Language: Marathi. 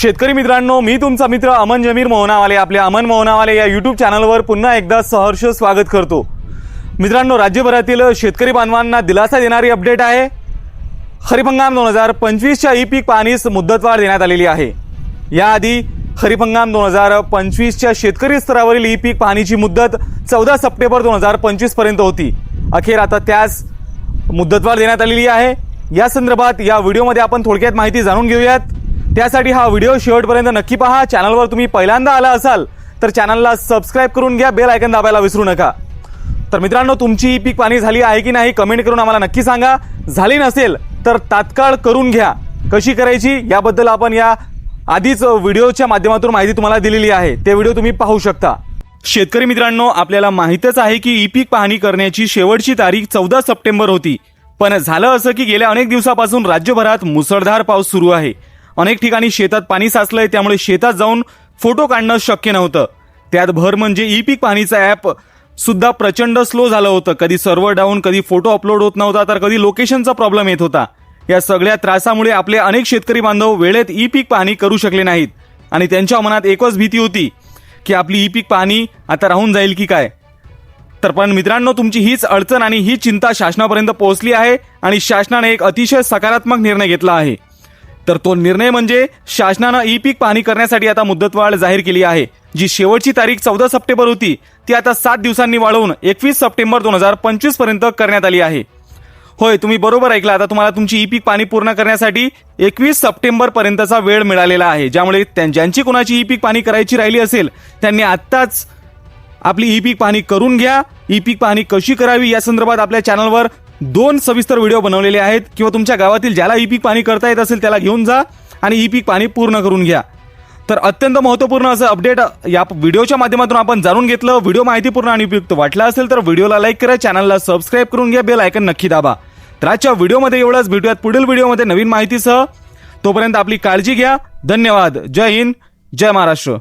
शेतकरी मित्रांनो मी तुमचा मित्र अमन जमीर मोहनावाले आपल्या अमन मोहनावाले या यूट्यूब चॅनलवर पुन्हा एकदा सहर्ष स्वागत करतो. मित्रांनो राज्यभरातील शेतकरी बांधवांना दिलासा देणारी अपडेट आहे. खरीप हंगाम दोन हजार पंचवीसच्या ई पीक पाहणीस मुदतवाढ देण्यात आलेली आहे. याआधी खरीप हंगाम दोन हजार पंचवीसच्या शेतकरी स्तरावरील ई पीक पाहणीची मुदत चौदा सप्टेंबर दोन हजार पंचवीसपर्यंत होती. अखेर आता त्यास मुदतवाढ देण्यात आलेली आहे. या संदर्भात या व्हिडिओमध्ये आपण थोडक्यात माहिती जाणून घेऊयात. त्यासाठी हा व्हिडिओ शेवटपर्यंत नक्की पहा. चॅनलवर तुम्ही पहिल्यांदा आला असाल तर चॅनलला सबस्क्राईब करून घ्या. बेल आयकन दाबायला विसरू नका. तर मित्रांनो तुमची ई पीक पाणी झाली आहे की नाही कमेंट करून आम्हाला नक्की सांगा. झाली नसेल तर तात्काळ करून घ्या. कशी करायची याबद्दल आपण या आधीच व्हिडिओच्या माध्यमातून माहिती तुम्हाला दिलेली आहे. ते व्हिडिओ तुम्ही पाहू शकता. शेतकरी मित्रांनो आपल्याला माहीतच आहे की ई पीक पाहणी करण्याची शेवटची तारीख चौदा सप्टेंबर होती. पण झालं असं की गेल्या अनेक दिवसापासून राज्यभरात मुसळधार पाऊस सुरू आहे. अनेक ठिकाणी शेतात पाणी साचलंय त्यामुळे शेतात जाऊन फोटो काढणं शक्य नव्हतं. त्यात भर म्हणजे ई पीक पाणीचा ॲप सुद्धा प्रचंड स्लो झालं होतं. कधी सर्व्हर डाऊन कधी फोटो अपलोड होत नव्हता तर कधी लोकेशनचा प्रॉब्लेम येत होता. या सगळ्या त्रासामुळे आपले अनेक शेतकरी बांधव वेळेत ई पीक पाहणी करू शकले नाहीत. आणि त्यांच्या मनात एकच भीती होती की आपली ई पीक पाहणी आता राहून जाईल की काय? तर पण मित्रांनो तुमची हीच अडचण आणि ही चिंता शासनापर्यंत पोहोचली आहे आणि शासनाने एक अतिशय सकारात्मक निर्णय घेतला आहे. तर तो निर्णय म्हणजे शासनानं ई पीक पाहणी करण्यासाठी आता मुदतवाढ जाहीर केली आहे. जी शेवटची तारीख चौदा सप्टेंबर होती ती आता सात दिवसांनी वाढवून एकवीस सप्टेंबर दोन हजार पंचवीसपर्यंत करण्यात आली आहे. होय तुम्ही बरोबर ऐकला. आता तुम्हाला तुमची ई पीक पाणी पूर्ण करण्यासाठी एकवीस सप्टेंबर पर्यंतचा वेळ मिळालेला आहे. ज्यामुळे त्यां- ज्यांची कोणाची ई पीक पाणी करायची राहिली असेल त्यांनी आत्ताच आपली ई पीक पाहणी करून घ्या. ई पीक पाहणी कशी करावी या संदर्भात आपल्या चॅनलवर दोन सविस्तर व्हिडिओ बनवलेले आहेत. किंवा तुमच्या गावातील ज्याला ई पीक पाणी करता येत असेल त्याला घेऊन जा आणि ई पीक पाणी पूर्ण करून घ्या. तर अत्यंत महत्त्वपूर्ण असं अपडेट या व्हिडिओच्या माध्यमातून आपण जाणून घेतलं. व्हिडिओ माहितीपूर्ण आणि उपयुक्त वाटला असेल तर व्हिडिओला लाईक करा चॅनलला सबस्क्राईब करून घ्या. बेल आयकन नक्की दाबा. तर आजच्या व्हिडिओमध्ये एवढंच. भेटूयात पुढील व्हिडिओमध्ये नवीन माहितीसह. तोपर्यंत आपली काळजी घ्या. धन्यवाद. जय हिंद. जय महाराष्ट्र.